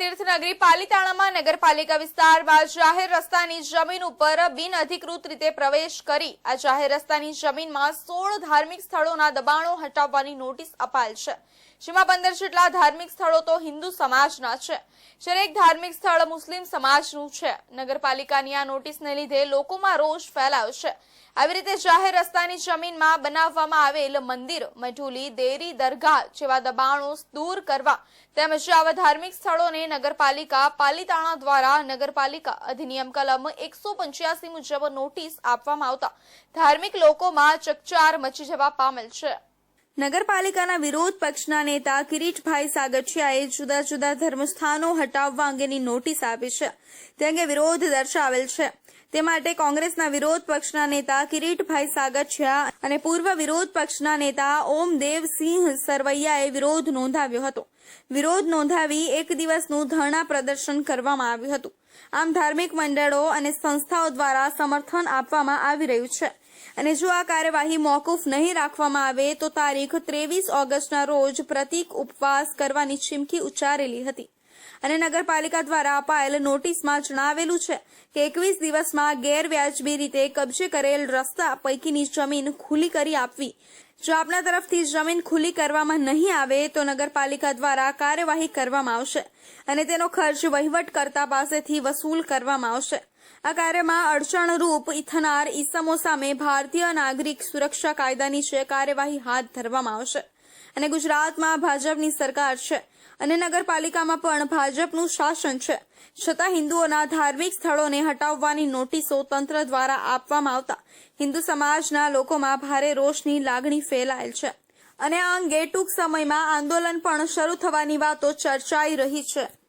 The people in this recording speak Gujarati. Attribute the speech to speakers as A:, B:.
A: તીર્થનગરી પાલીતાણામાં નગરપાલિકા વિસ્તારમાં જાહેર રસ્તાની જમીન ઉપર બિનઅધિકૃત રીતે પ્રવેશ કરી. આ જાહેર રસ્તાની જમીનમાં સોળ ધાર્મિક સ્થળોના દબાણો હટાવવાની નોટિસ અપાયેલ છે. જેમાં પંદર જેટલા ધાર્મિક સ્થળો તો હિન્દુ સમાજના છે. જ્યારે એક ધાર્મિક સ્થળ મુસ્લિમ સમાજનું છે. નગરપાલિકાની આ નોટિસને લીધે લોકોમાં રોષ ફેલાયો છે. આવી રીતે જાહેર રસ્તાની જમીનમાં બનાવવામાં આવેલ મંદિર, મઢુલી, દેરી, દરગાહ જેવા દબાણો દૂર કરવા તેમજ આવા ધાર્મિક સ્થળોને નગરપાલિકા પાલીતાણા દ્વારા નગરપાલિકા અધિનિયમ કલમ એકસો મુજબ નોટિસ આપવામાં આવતા ધાર્મિક લોકોમાં ચકચાર મચી જવા પામેલ છે. નગરપાલિકાના વિરોધ પક્ષના નેતા કિરીટભાઈ સાગઠિયાએ જુદા જુદા ધર્મસ્થાનો હટાવવા અંગેની નોટિસ આપી છે. તે અંગે વિરોધ દર્શાવેલ છે. તે માટે કોંગ્રેસના વિરોધ પક્ષના નેતા કિરીટભાઈ સાગઠિયા અને પૂર્વ વિરોધ પક્ષના નેતા ઓમદેવસિંહ સરવૈયાએ વિરોધ નોંધાવ્યો હતો. વિરોધ નોંધાવી એક દિવસનું ધરણા પ્રદર્શન કરવામાં આવ્યું હતું. આમ ધાર્મિક મંડળો અને સંસ્થાઓ દ્વારા સમર્થન આપવામાં આવી રહ્યું છે. અને જો આ કાર્યવાહી મોકૂફ નહીં રાખવામાં આવે તો તારીખ ત્રેવીસ ઓગસ્ટના રોજ પ્રતીક ઉપવાસ કરવાની ચીમકી ઉચ્ચારેલી હતી. અને નગરપાલિકા દ્વારા અપાયેલ નોટિસમાં જણાવેલું છે કે એકવીસ દિવસમાં ગેરવ્યાજબી રીતે કબજે કરેલ રસ્તા પૈકીની જમીન ખુલ્લી કરી આપવી. જો આપના તરફથી જમીન ખુલ્લી કરવામાં નહીં આવે તો નગરપાલિકા દ્વારા કાર્યવાહી કરવામાં આવશે અને તેનો ખર્ચ વહીવટકર્તા પાસેથી વસૂલ કરવામાં આવશે. આ કાર્યમાં અડચણરૂપ ઇથનાર ઈસમો સામે ભારતીય નાગરિક સુરક્ષા કાયદાની છે કાર્યવાહી હાથ ધરવામાં આવશે. અને ગુજરાતમાં ભાજપની સરકાર છે. અને નગરપાલિકામાં પણ ભાજપનું શાસન છે. છતાં હિન્દુઓના ધાર્મિક સ્થળોને હટાવવાની નોટિસો તંત્ર દ્વારા આપવામાં આવતા હિન્દુ સમાજના લોકોમાં ભારે રોષની લાગણી ફેલાયેલ છે. અને આ અંગે ટૂંક સમયમાં આંદોલન પણ શરૂ થવાની વાતો ચર્ચાઈ રહી છે.